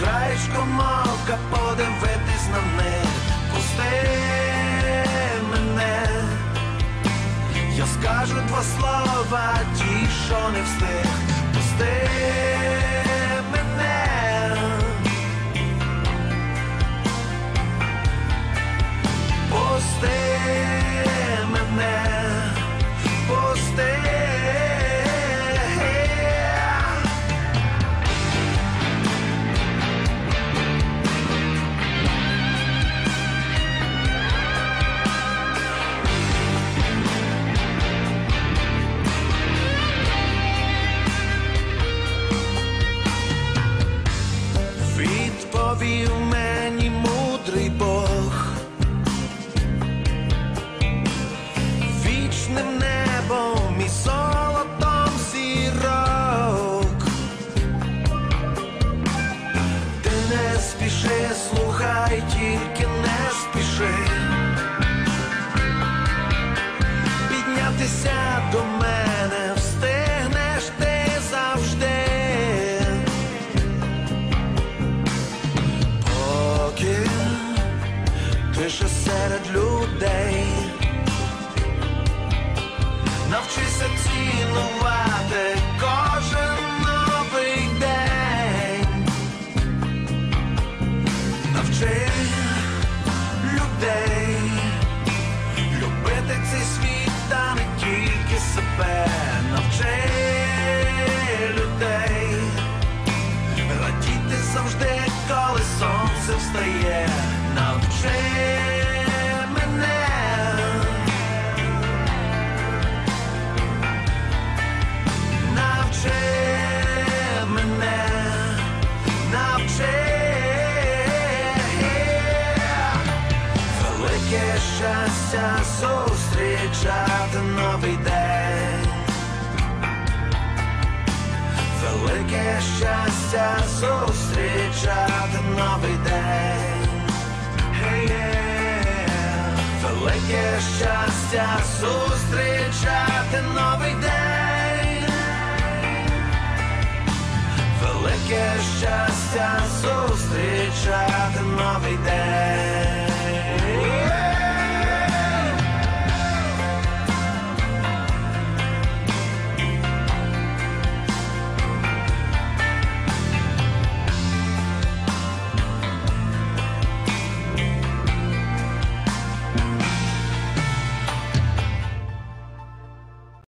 краєчком ока подивитись на них. Пусти мене, я скажу два слова, ті, що не встиг. Пусти Відповів мені мудрий Бог. Вічним небом і золотом зірок. Ти не спіши, слухай, тільки не спіши. Піднятися до мене ти ще серед людей. Навчися цінувати кожен новий день. Навчи людей любити цей світ, та не тільки себе. Навчи людей радіти завжди, коли сонце встає. Навчи мене. Навчи мене, навчи велике щастя зустрічати новий день. Велике щастя зустрічати зустрічати новий день, велике щастя зустрічати новий день.